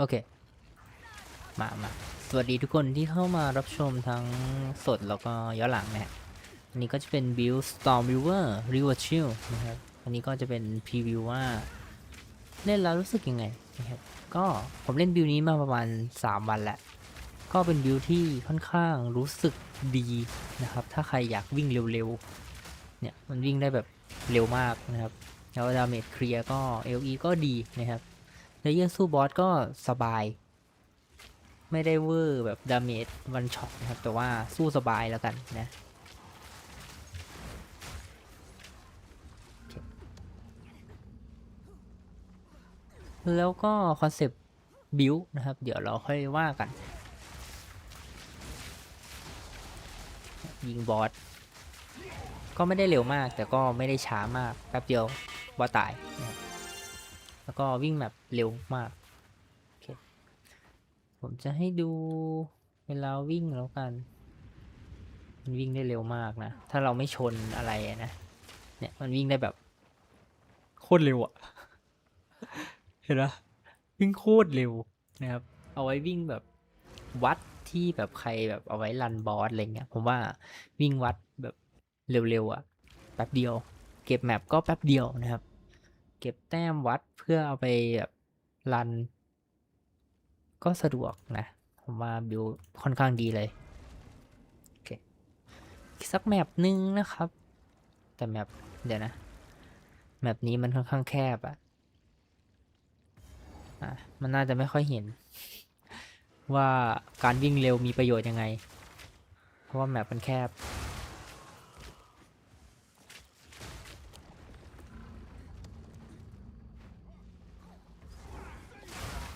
โอเค มามาสวัสดีทุกคนที่เข้ามารับชมทั้งสดแล้วก็ย้อนหลังนะฮะอันนี้ก็จะเป็น Build Storm River River Chill นะครับ อันนี้ก็จะเป็นพรีวิวว่า เล่นแล้วรู้สึกยังไงนะครับก็ผมเล่นบิวนี้มาประมาณ 3 วันแล้วก็เป็นบิวที่ค่อนข้างรู้สึกดีนะครับ ถ้าใครอยากวิ่งเร็วๆ เนี่ยมันวิ่งได้แบบเร็วมากนะครับ แล้วดาเมจเคลียร์ก็ LE ก็ดีนะครับ เลเยอร์สู้บอสก็สบาย ไม่ได้เวอร์แบบดาเมจวันช็อตนะครับ แต่ว่าสู้สบายแล้วกันนะแล้วก็คอนเซปต์บิวนะครับ เดี๋ยวเราค่อยว่ากัน ยิงบอสก็ไม่ได้เร็วมากแต่ก็ไม่ได้ช้ามากแป๊บเดียวบอสตายนะ แล้วก็วิ่งแบบเร็วมากโอเคผมจะให้ดูเวลาวิ่งแล้วกัน มันวิ่งได้เร็วมากนะ ถ้าเราไม่ชนอะไรนะ เนี่ยมันวิ่งได้แบบ โคตรเร็วอะเห็นปะวิ่งโคตรเร็วนะครับ เอาไว้วิ่งแบบวัดที่แบบใครแบบเอาไว้รันบอสอะไรเงี้ย ผมว่าวิ่งวัดแบบเร็วๆอะแป๊บเดียว เก็บแมปก็แป๊บเดียวนะครับ เก็บแต้มวัดเพื่อเอาไปแบบรัน ก็สะดวกนะ ผมว่าบิวค่อนข้างดีเลยโอเคสักแมปหนึ่งนะครับ แต่แมปเดี๋ยวนะ แมปนี้มันค่อนข้างแคบอะอะมันน่าจะไม่ค่อยเห็น ว่าการวิ่งเร็วมีประโยชน์ยังไง เพราะว่าแมปมันแคบ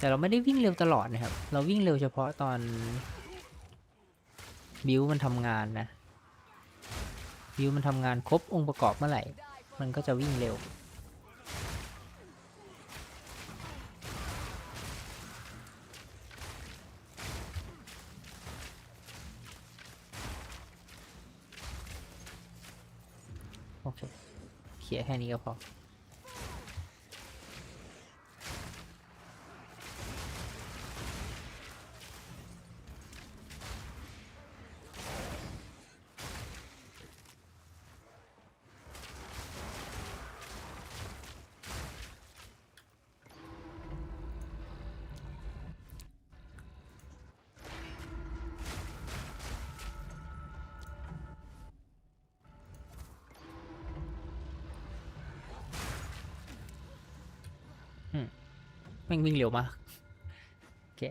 แต่เราไม่ได้วิ่งเร็วตลอดนะครับ เราวิ่งเร็วเฉพาะตอนบิวมันทำงานนะบิวมันทำงานครบองค์ประกอบเมื่อไหร่ มันก็จะวิ่งเร็ว โอเคเขียนแค่นี้ก็พอ ม่งวิ่งเร็วมากโอเค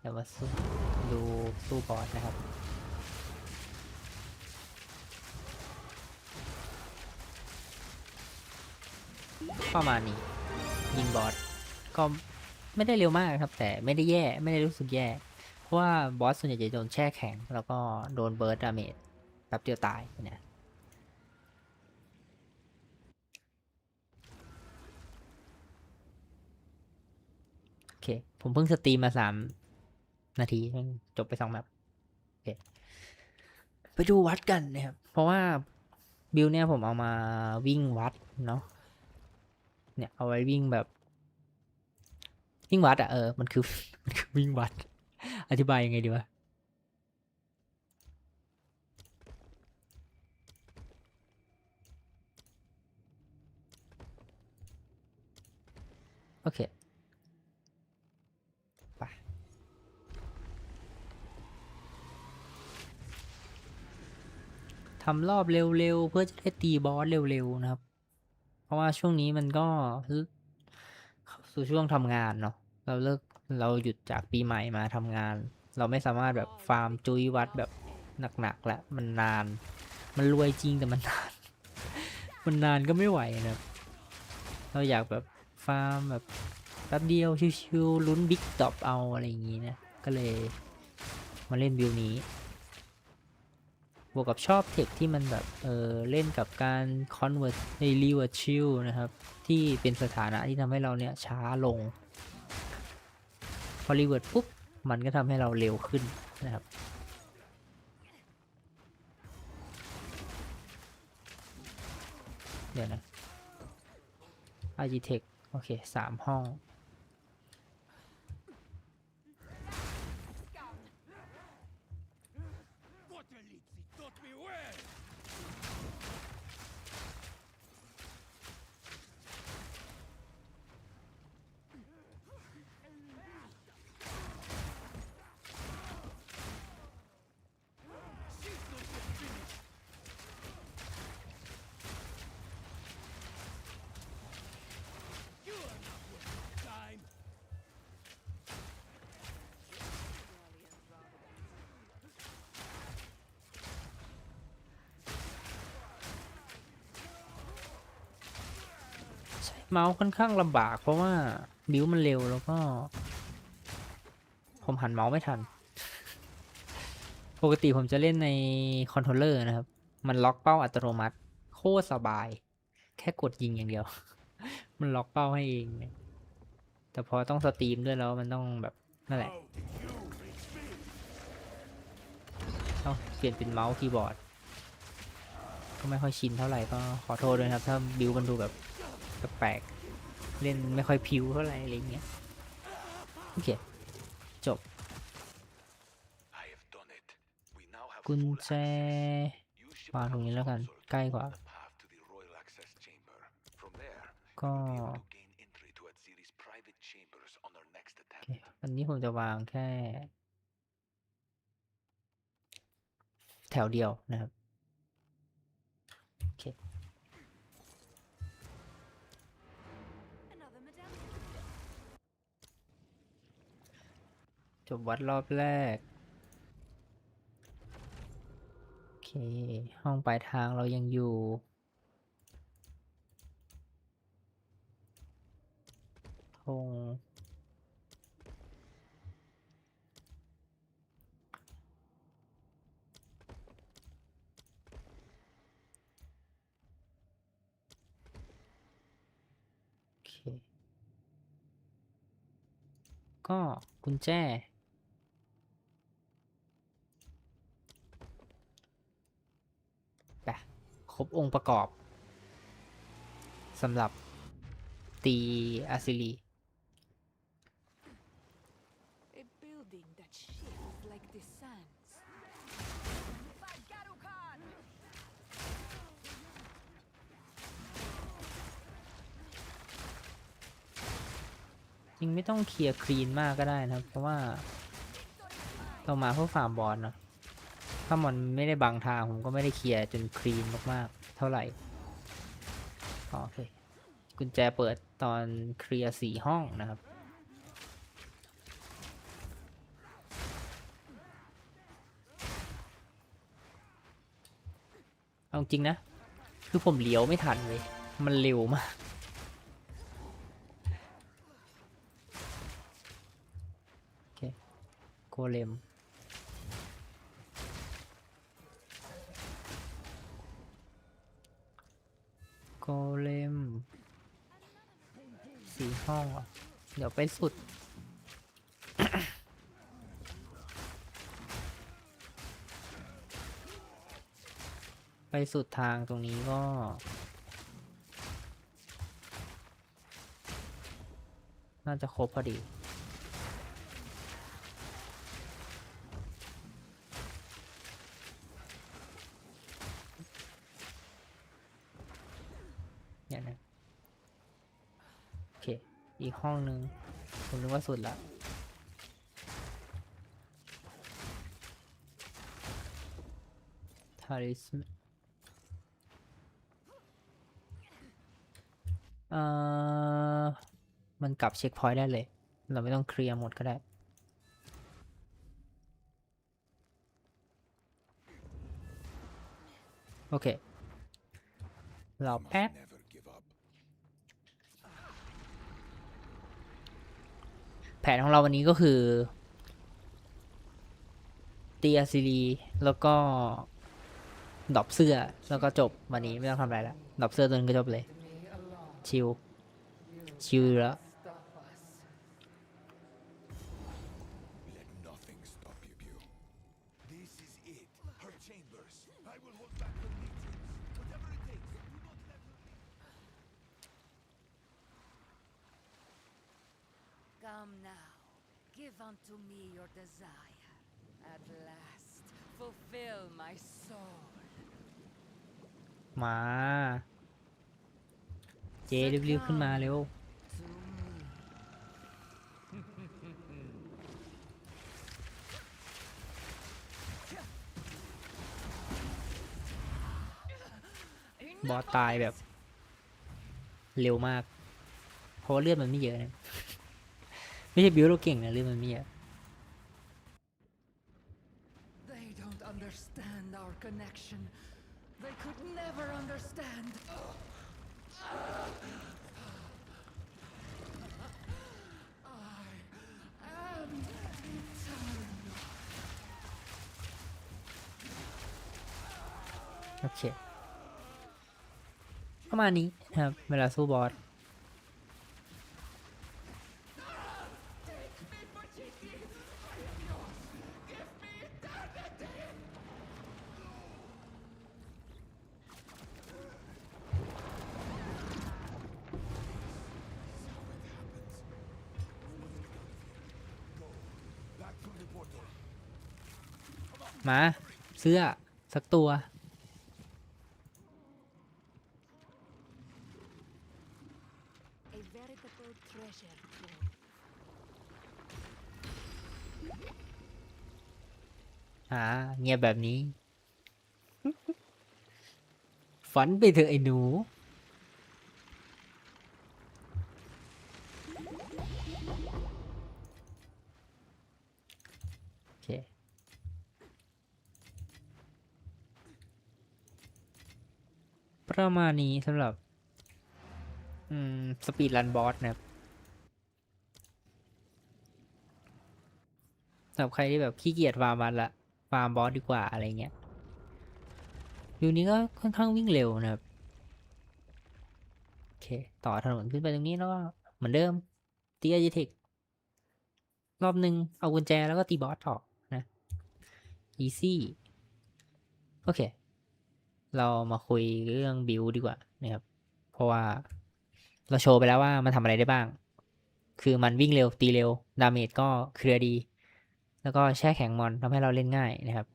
เดี๋ยวมาสู้ดูสู้บอสนะครับประมาณนี้ยิงบอสก็ไม่ได้เร็วมากครับ แต่ไม่ได้แย่ไม่ได้รู้สึกแย่ เพราะว่าบอสส่วนใหญ่จะโดนแช่แข็ง แล้วก็โดนเบิร์ดดาเมจแป๊บเดียวตายเนะ โอเค ผมเพิ่งสตรีมมาสามนาทีเพิ่งจบไปสองแมปโอเคไปดูวัดกันนะครับ เพราะว่าบิลเนี่ยผมเอามาวิ่งวัดเนาะเนี่ยเอาไว้วิ่งแบบ วิ่งวัดอะเออมันคือมันคือวิ่งวัด อธิบายยังไงดีวะโอเค ทำรอบเร็วๆ เพื่อจะได้ตีบอสเร็วๆนะครับ เพราะว่าช่วงนี้มันก็เข้าสู่ช่วงทำงานเนาะเราเลิกเราหยุดจากปีใหม่มาทำงาน เราไม่สามารถแบบฟาร์มจุยวัดแบบหนักๆแล้วมันนาน มันรวยจริงแต่มันนาน มันนานก็ไม่ไหวนะครับ เราอยากแบบฟาร์มแบบแป๊บเดียวชิวๆลุ้นบิ๊กตอบเอาอะไรอย่างงี้นะก็เลยมาเล่นบิวนี้ บวกกับชอบเทคที่มันแบบเออเล่นกับการ convert ใน revert chill นะครับ ที่เป็นสถานะที่ทำให้เราเนี่ยช้าลง พอ revert ปุ๊บ มันก็ทำให้เราเร็วขึ้นนะครับเดี๋ยวนะ Architect โอเคสามห้อง What a leech! Taught me well! เมาส์ค่อนข้างลำบาก เพราะว่าบิวมันเร็วแล้วก็ ผมหันเมาส์ไม่ทัน ปกติผมจะเล่นในคอนโทรลเลอร์นะครับ มันล็อกเป้าอัตโนมัติ โคตรสบาย แค่กดยิงอย่างเดียว มันล็อกเป้าให้เอง แต่พอต้องสตรีมด้วยแล้วมันต้องแบบนั่นแหละต้องเปลี่ยนเป็นเมาส์คีย์บอร์ดก็ไม่ค่อยชินเท่าไหร่ก็ขอโทษด้วยครับ ถ้าบิวมันดูแบบ แปลกเล่นไม่ค่อยพิวเท่าไหร่อะไรเงี้ยโอเค จบ กุญแจวางตรงนี้แล้วกัน ใกล้กว่า ก็อันนี้ผมจะวางแค่ แถวเดียวนะครับ โอเค จบวัดรอบแรก โอเค ห้องปลายทางเรายังอยู่ ธง โอเค ก็กุญแจ ไปค รบองค์ประกอบสำหรับตีอาซิลี A building that shifts like the sands. Bagarukan! จริงไม่ต้องเคลียร์คลีนมากก็ได้นะครับเพราะว่าเรามาเพื่อฟาร์มบอลเนอะ ถ้ามันไม่ได้บังทางผมก็ไม่ได้เคลียร์จนคลีนมากๆ เท่าไหร่อ๋อโอเค กุญแจเปิดตอนเคลียร์สี่ห้องนะครับเอาจริงนะ คือผมเลี้ยวไม่ทันเลย มันเร็วมาก โอเค โกเลม ห้องเหรอเดี๋ยวไปสุด ไปสุดทางตรงนี้ก็ น่าจะครบพอดีเนี่ยนะ อีกห้องหนึ่งผมนึกว่าสุดละทาริสเอ่อ มันกลับเช็คพอยต์ได้เลย เราไม่ต้องเคลียร์หมดก็ได้โอเครอแป๊บ never give up. แผ นของเราวันนี้ก็คือตีอาซีรีแล้วก็ดอบเสื้อแล้วก็จบวันนี้ไม่ต้องทำอะไรแล้วดอบเสื้อตัวนึงก็จบเลย ชิลชิลแล้ว Give unto me your desire. At last, fulfill my soul. มา เจรีบๆขึ้นมาเร็ว To me. บอสตายแบบ เร็วมาก เพราะว่าเลือดมันไม่เยอะนะ ไม่ใช่บิวเราเก่งนะเรื่องมันมีอะ They don't understand our connection. They could never understand. โอเค ประมาณนี้นะครับ เวลาสู้บอส มา เสื้อ สักตัว A veritable treasure trove. อ่าเงียบแบบนี้ ฝันไปเถอะไอ้หนู ประมาณนี้สำหรับ อืม สปีดรันบอสนะครับสำหรับใครที่แบบขี้เกียจฟาร์มมันละฟาร์มบอสดีกว่าอะไรเงี้ยวิวนี้ก็ค่อนข้างวิ่งเร็วนะครับ โอเค ต่อถนนขึ้นไปตรงนี้แล้วก็เหมือนเดิมตีอาจิเทครอบหนึ่งเอากุญแจแล้วก็ตีบอสต่อนะ easy โอเค เรามาคุยเรื่องบิวดีกว่านะครับ เพราะว่าเราโชว์ไปแล้วว่ามันทำอะไรได้บ้าง คือมันวิ่งเร็วตีเร็ว ดาเมจก็เคลียร์ดี แล้วก็แช่แข็งมอนทำให้เราเล่นง่ายนะครับ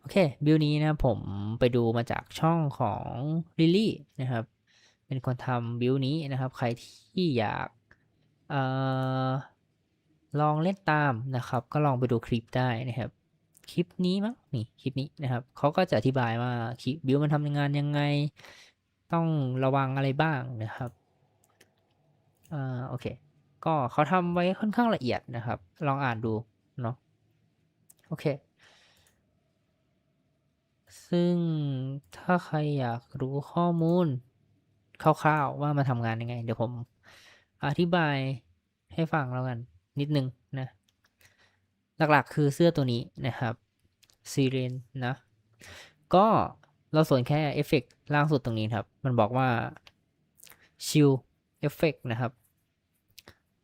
โอเค บิลนี้นะผมไปดูมาจากช่องของลิลลี่นะครับ เป็นคนทำบิลนี้นะครับ ใครที่อยากออลองเล่นตามนะครับ ก็ลองไปดูคลิปได้นะครับ คลิปนี้มั้งนี่คลิปนี้นะครับเขาก็จะอธิบายว่าคลิปบิลมันทำงานยังไง ต้องระวังอะไรบ้างนะครับอ่าโอเค ก็เขาทำไว้ค่อนข้างละเอียดนะครับ ลองอ่านดูเนาะโอเค ซึ่งถ้าใครอยากรู้ข้อมูลคร่าวๆว่ามาทำงานยังไง เดี๋ยวผมอธิบายให้ฟังแล้วกัน นิดนึงนะ หลักๆ คือเสื้อตัวนี้นะครับซีเรนนะก็เราส่วนแค่เอฟเฟกต์ล่างสุดตรงนี้ครับ มันบอกว่าชิลเอฟเฟกต์นะครับ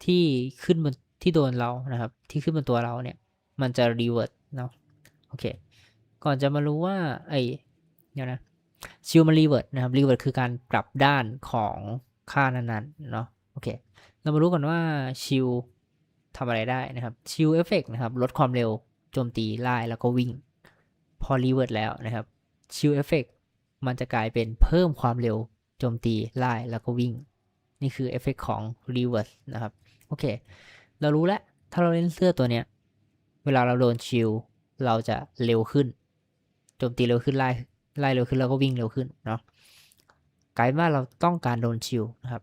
ที่ขึ้นบนที่โดนเรานะครับ ที่ขึ้นบนตัวเราเนี่ย มันจะรีเวิร์ดเนาะโอเค ก่อนจะมารู้ว่าไอเดี๋ยวนะชิลมันรีเวิร์ดนะครับรีเวิร์ดคือการกลับด้านของค่านั้นๆเนาะโอเค เรามารู้ก่อนว่าชิล ทำอะไรได้นะครับชิลเอฟเฟกนะครับลดความเร็วโจมตีไล่แล้วก็วิ่ง พอรีเวิร์ดแล้วนะครับชิลเอฟเฟกมันจะกลายเป็นเพิ่มความเร็วโจมตีไล่แล้วก็วิ่ง นี่คือเอฟเฟกของรีเวิร์สนะครับโอเค เรารู้แล้ว ถ้าเราเล่นเสื้อตัวเนี้ย เวลาเราโดนชิลเราจะเร็วขึ้นโจมตีเร็วขึ้นไล่ไล่เร็วขึ้นแล้วก็วิ่งเร็วขึ้นเนาะกลายว่าเราต้องการโดนชิลนะครับ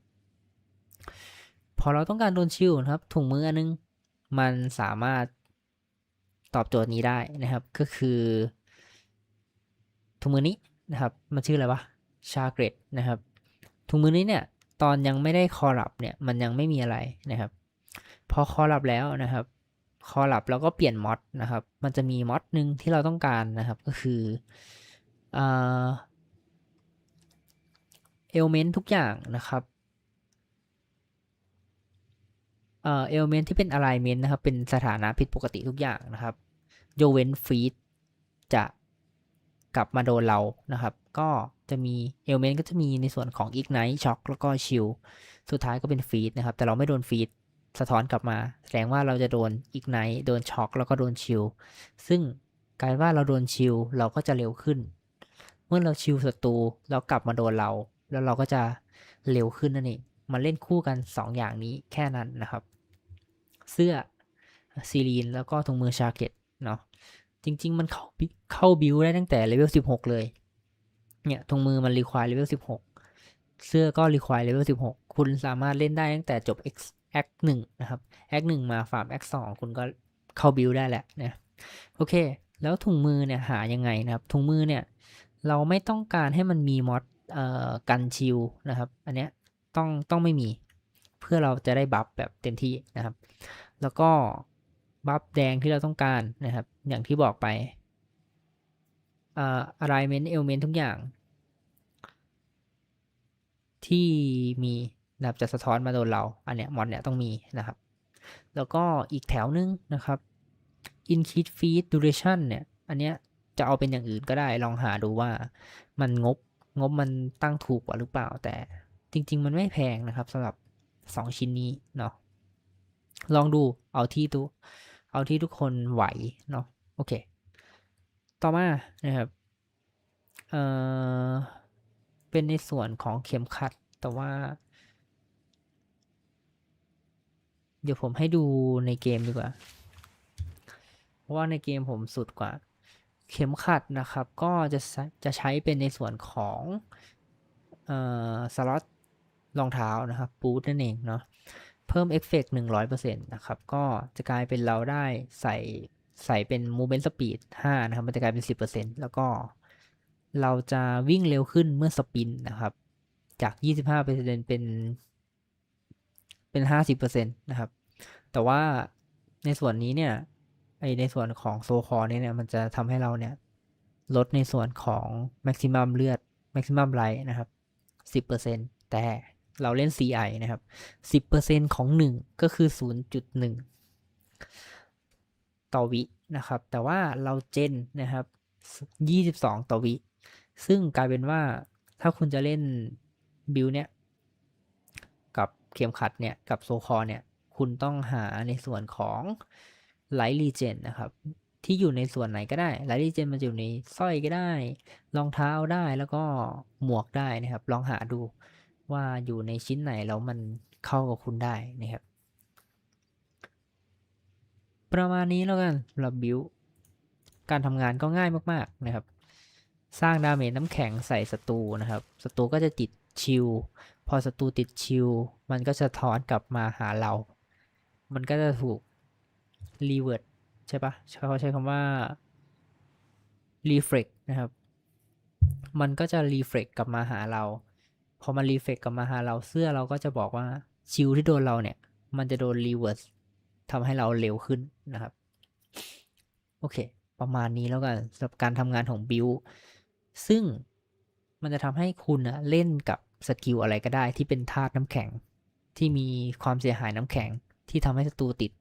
พอเราต้องการโดนชิลนะครับ ถุงมืออันนึง มันสามารถตอบโจทย์นี้ได้นะครับ ก็คือ ถุงมือนี้นะครับ มันชื่ออะไรวะชาเกรดนะครับ ถุงมือนี้เนี่ยตอนยังไม่ได้คอรับเนี่ยมันยังไม่มีอะไรนะครับ พอคอรับแล้วนะครับคอรับแล้วก็เปลี่ยนมอดนะครับ มันจะมีมอดหนึ่งที่เราต้องการนะครับ ก็คือเอ่อเอลเมนทุกอย่างนะครับ เอ่อเอลเมนที่เป็น alignment นะครับ เป็นสถานะผิดปกติทุกอย่างนะครับยกเว้นฟีดจะกลับมาโดนเรานะครับ ก็จะมีเอลเมนก็จะมีในส่วนของ ignite shock แล้วก็ chill สุดท้ายก็เป็นฟีดนะครับ แต่เราไม่โดนฟีดสะท้อนกลับมา แสดงว่าเราจะโดน ignite โดนช็อคแล้วก็โดนชิลซึ่งกลายว่าเราโดนชิลเราก็จะเร็วขึ้น เมื่อเราชิลศัตรูแล้วกลับมาโดนเรา แล้วเราก็จะเร็วขึ้นนั่นเองมันเล่นคู่กัน 2 อย่างนี้แค่นั้นนะครับ เสื้อซีรีนแล้วก็ถุงมือชาเก็ตเนาะจริง ๆ มันเข้าบิเข้าบิวได้ตั้งแต่เลเวล16เลย เนี่ยถุงมือมันรีควายเลเวล16เสื้อก็รีควายเลเวล16คุณสามารถเล่นได้ตั้งแต่จบ X X 1นะครับ X 1มาฟาร์ม X 2คุณก็เข้าบิวได้แหละนะโอเค แล้วถุงมือเนี่ยหายังไงนะครับถุงมือเนี่ยเราไม่ต้องการให้มันมีมอดเอ่อกันชิลนะครับ อันเนี้ยต้องต้องไม่มี เพื่อเราจะได้บัฟแบบเต็มที่นะครับ แล้วก็บัฟแดงที่เราต้องการนะครับ อย่างที่บอกไปอ่า alignment element ทุกอย่าง ที่มีนะครับจะสะท้อนมาโดนเรา อันเนี้ยมอนเนี่ยต้องมีนะครับ แล้วก็อีกแถวนึงนะครับ increase feed duration เนี่ย อันเนี้ยจะเอาเป็นอย่างอื่นก็ได้ ลองหาดูว่ามันงบงบมันตั้งถูกกว่าหรือเปล่า แต่จริง ๆ มันไม่แพงนะครับสำหรับ 2 ชิ้นนี้เนาะ ลองดูเอาที่ตัวเอาที่ทุกคนไหวเนาะโอเค ต่อมานะครับเอ่อเป็นในส่วนของเข็มขัดแต่ว่า เดี๋ยวผมให้ดูในเกมดีกว่า เพราะว่าในเกมผมสุดกว่า เข็มขัดนะครับ ก็จะใช้จะใช้เป็นในส่วนของเอ่อสล็อตรองเท้านะครับบูทนั่นเองเนาะ เพิ่มเอฟเฟกต์100%นต์นะครับ ก็จะกลายเป็นเราได้ใส่ใส่เป็น movement speed 5 นะครับ มันจะกลายเป็น 10%แล้วก็เราจะวิ่งเร็วขึ้นเมื่อสปินนะครับ จาก 25%เป็น เป็น 50%นะครับ แต่ว่าในส่วนนี้เนี่ยไอในส่วนของโซคอร์เนี่ย มันจะทำให้เราเนี่ย ลดในส่วนของ maximum เลือด maximum light นะครับ 10%แต่ เราเล่น CI นะครับ 10%ของ 1 ก็คือ 0.1 ต่อวินะครับ แต่ว่าเราเจนนะครับ 22 ต่อวิ ซึ่งกลายเป็นว่าถ้าคุณจะเล่นบิลเนี่ย กับเข็มขัดเนี่ย กับโซคอเนี่ย คุณต้องหาในส่วนของไลท์รีเจนนะครับ ที่อยู่ในส่วนไหนก็ได้ไลท์รีเจนมันจะอยู่ในสร้อยก็ได้ รองเท้าได้แล้วก็หมวกได้นะครับ ลองหาดู ว่าอยู่ในชิ้นไหนแล้วมันเข้ากับคุณได้นะครับ ประมาณนี้แล้วกันสำหรับบิวการทำงานก็ง่ายมากๆนะครับ สร้างดาเมจน้ำแข็งใส่ศัตรูนะครับศัตรูก็จะติดชิลพอศัตรูติดชิลมันก็จะถอนกลับมาหาเรา มันก็จะถูกรีเวิร์ดใช่ปะเขาใช้คำว่า reflect นะครับ มันก็จะ reflect กลับมาหาเรา พอมัน reflect กลับมาหาเราเสื้อเราก็จะบอกว่าชิลที่โดนเราเนี่ย มันจะโดน reverse ทำให้เราเร็วขึ้นนะครับ โอเค ประมาณนี้แล้วกันสำหรับการทำงานของบิวซึ่งมันจะทำให้คุณอะเล่นกับสกิลอะไรก็ได้ที่เป็นธาตุน้ำแข็ง ที่มีความเสียหายน้ำแข็ง ที่ทำให้ศัตรูติด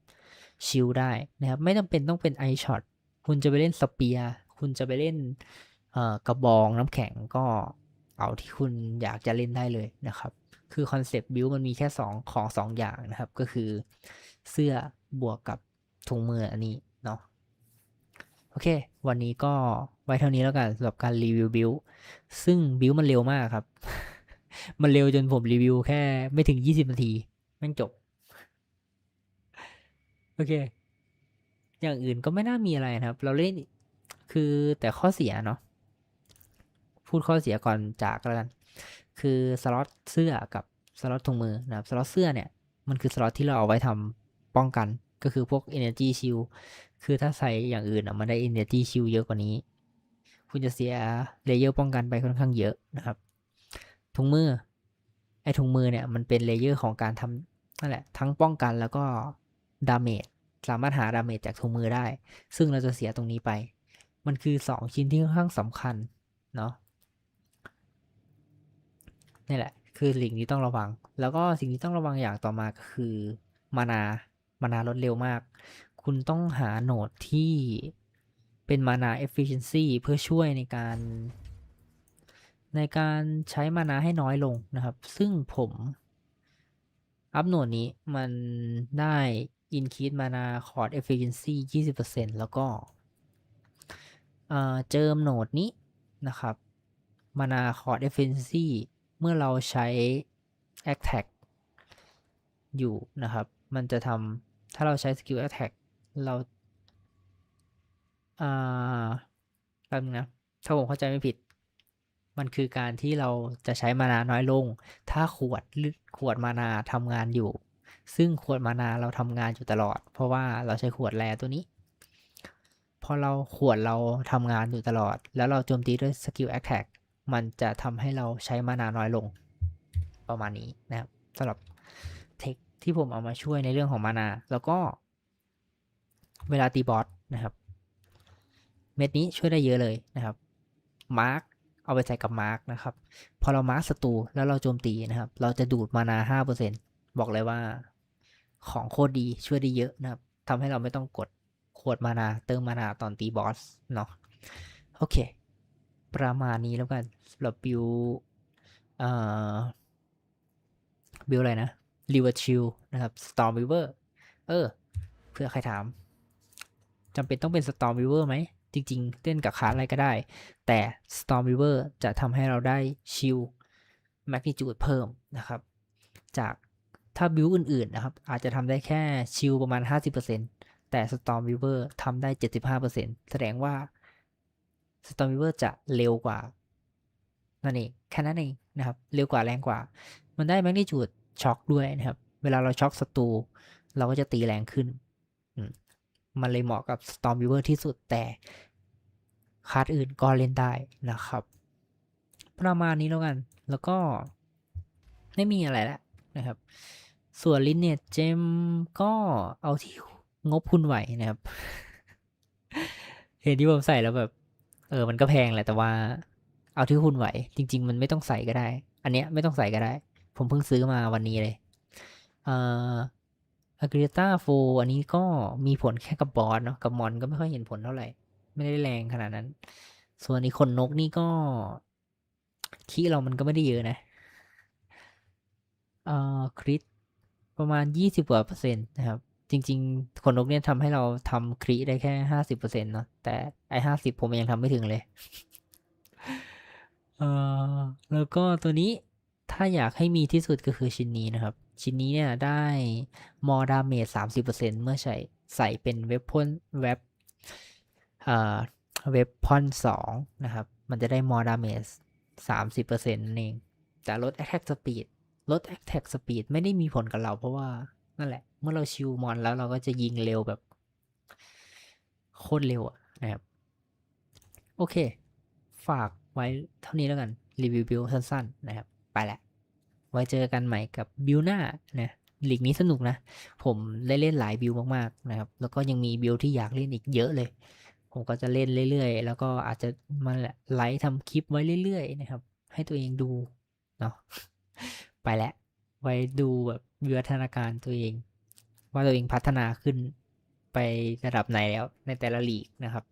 ชิลได้นะครับ ไม่จำเป็นต้องเป็นไอช็อตคุณจะไปเล่นสเปียร์คุณจะไปเล่นกระบองน้ำแข็งก็ เอาที่คุณอยากจะเล่นได้เลยนะครับ คือคอนเซปต์บิวมันมีแค่ 2 ของ 2 อย่างนะครับ ก็คือเสื้อบวกกับถุงมืออันนี้เนาะโอเค วันนี้ก็ไว้เท่านี้แล้วกันสำหรับการรีวิวบิลซึ่งบิลมันเร็วมากครับ มันเร็วจนผมรีวิวแค่ไม่ถึง 20 นาทีแม่งจบ โอเค อย่างอื่นก็ไม่น่ามีอะไรนะครับ เราเล่นคือแต่ข้อเสียเนาะ พูดข้อเสียก่อนจากแล้วกัน คือสล็อตเสื้อกับสล็อตถุงมือนะครับสล็อตเสื้อเนี่ยมันคือสล็อตที่เราเอาไว้ทำป้องกันก็คือพวก energy shield คือถ้าใส่อย่างอื่นอะมันได้ energy shield เยอะกว่านี้ คุณจะเสียเลเยอร์ป้องกันไปค่อนข้างเยอะนะครับถุงมือไอ้ถุงมือเนี่ยมันเป็นเลเยอร์ของการทำนั่นแหละทั้งป้องกันแล้วก็ดาเมจสามารถหาดาเมจจากถุงมือได้ ซึ่งเราจะเสียตรงนี้ไป มันคือ 2 ชิ้นที่ค่อนข้างสำคัญเนาะ นี่แหละ คือสิ่งที่ต้องระวัง แล้วก็สิ่งที่ต้องระวังอย่างต่อมาก็คือมานามานาลดเร็วมาก คุณต้องหาโหนดที่เป็นมานา efficiency เพื่อช่วยในการ ในการใช้มานาให้น้อยลงนะครับ ซึ่งผมอัพโหนดนี้มันได้ increase mana cord efficiency 20%แล้วก็เอ่อเจิมโหนดนี้นะครับ mana cord efficiency เมื่อเราใช้ attack อยู่นะครับ มันจะทำถ้าเราใช้สกิล attack เราอ่าแป๊บนึงนะถ้าผมเข้าใจไม่ผิด มันคือการที่เราจะใช้มานาน้อยลง ถ้าขวดขวดมานาทำงานอยู่ ซึ่งขวดมานาเราทำงานอยู่ตลอด เพราะว่าเราใช้ขวดแรตัวนี้พอเราขวดเราทำงานอยู่ตลอด แล้วเราโจมตีด้วยสกิล attack มันจะทำให้เราใช้มานาน้อยลงประมาณนี้นะครับสำหรับเทคที่ผมเอามาช่วยในเรื่องของมานา แล้วก็เวลาตีบอสนะครับ เม็ดนี้ช่วยได้เยอะเลยนะครับมาร์กเอาไปใส่กับมาร์กนะครับ พอเรามาร์กศัตรูแล้วเราโจมตีนะครับ เราจะดูดมานาห้าเปอร์เซ็นบอกเลยว่าของโคตรดีช่วยได้เยอะนะครับทำให้เราไม่ต้องกดขวดมานา เติมมานาตอนตีบอสเนาะโอเค ประมาณนี้แล้วกันสำหรับบิวเอ่อบิวอะไรนะ r i v e r c h i l นะครับ Storm River เออ เพื่อใครถามจำเป็นต้องเป็น Storm River ไหม จริง ๆ เล่นกับคาร์ดอะไรก็ได้ แต่ Storm River จะทำให้เราได้ชิล magnitude เพิ่มนะครับ จากถ้าบิวอื่น ๆ นะครับ อาจจะทำได้แค่ชิลประมาณ 50%แต่ Storm River ทำได้ 75%แสดงว่า Storm River จะเร็วกว่านั่นเองแค่นั้นเองนะครับ เร็วกว่าแรงกว่า มันได้ magnitude ช็อคด้วยนะครับ เวลาเราช็อคศัตรูเราก็จะตีแรงขึ้น มันเลยเหมาะกับ Storm Weaver ที่สุดแต่คาร์ดอื่นก็เล่นได้นะครับ ประมาณนี้แล้วกัน แล้วก็ไม่มีอะไรแล้วนะครับ ส่วนลินเนียเจมก็เอาที่งบคุณไหวนะครับ เห็นที่ผมใส่แล้วแบบ เออมันก็แพงแหละแต่ว่า เอาที่คุณไหว จริง ๆ มันไม่ต้องใส่ก็ได้ อันเนี้ยไม่ต้องใส่ก็ได้ ผมเพิ่งซื้อมาวันนี้เลยเอ่ออ g ก e ต a โฟอันนี้ก็มีผลแค่กับบอสเนาะกับมอนก็ไม่ค่อยเห็นผลเท่าไหร่ ไม่ได้แรงขนาดนั้น ส่วนอีกคนนกนี่ก็คีย์เรามันก็ไม่ได้เยอะนะเอ่อคริตประมาณยี่สิบกว่าเปอร์เซ็นต์นะครับ จริงๆคนนกเนี่ยทำให้เราทำคริได้แค่ห้าสิบเปอร์เซ็นต์เนาะแต่ไอห้าสิบผมยังทำไม่ถึงเลย เออแล้วก็ตัวนี้ถ้าอยากให้มีที่สุดก็คือชิ้นนี้นะครับ ชิ้นนี้เนี่ยได้มอดาเมจสามสิบเปอร์เซ็นต์เมื่อใส่ใส่เป็นเว็บพ่นเว็บเอ่อเว็บพอนสองนะครับ มันจะได้มอดาเมจสามสิบเปอร์เซ็นต์นั่นเองแต่ลด attack speed ลด attack speed ไม่ได้มีผลกับเราเพราะว่านั่นแหละ เมื่อเราชิวมอนแล้วเราก็จะยิงเร็วแบบ โคตรเร็วอะนะครับ โอเค ฝากไว้เท่านี้แล้วกัน รีวิวบิลสั้นๆ นะครับ ไปแล้วไว้เจอกันใหม่กับบิลหน้านะหลีกนี้สนุกนะ ผมได้เล่นหลายบิลมากๆนะครับ แล้วก็ยังมีบิลที่อยากเล่นอีกเยอะเลย ผมก็จะเล่นเรื่อยๆ แล้วก็อาจจะมาไลฟ์ทำคลิปไว้เรื่อยๆ นะครับ ให้ตัวเองดูเนาะไปแล้วไว้ดูแบบวิวัฒนาการตัวเอง ว่าตัวเองพัฒนาขึ้นไประดับไหนแล้วในแต่ละลีกนะครับ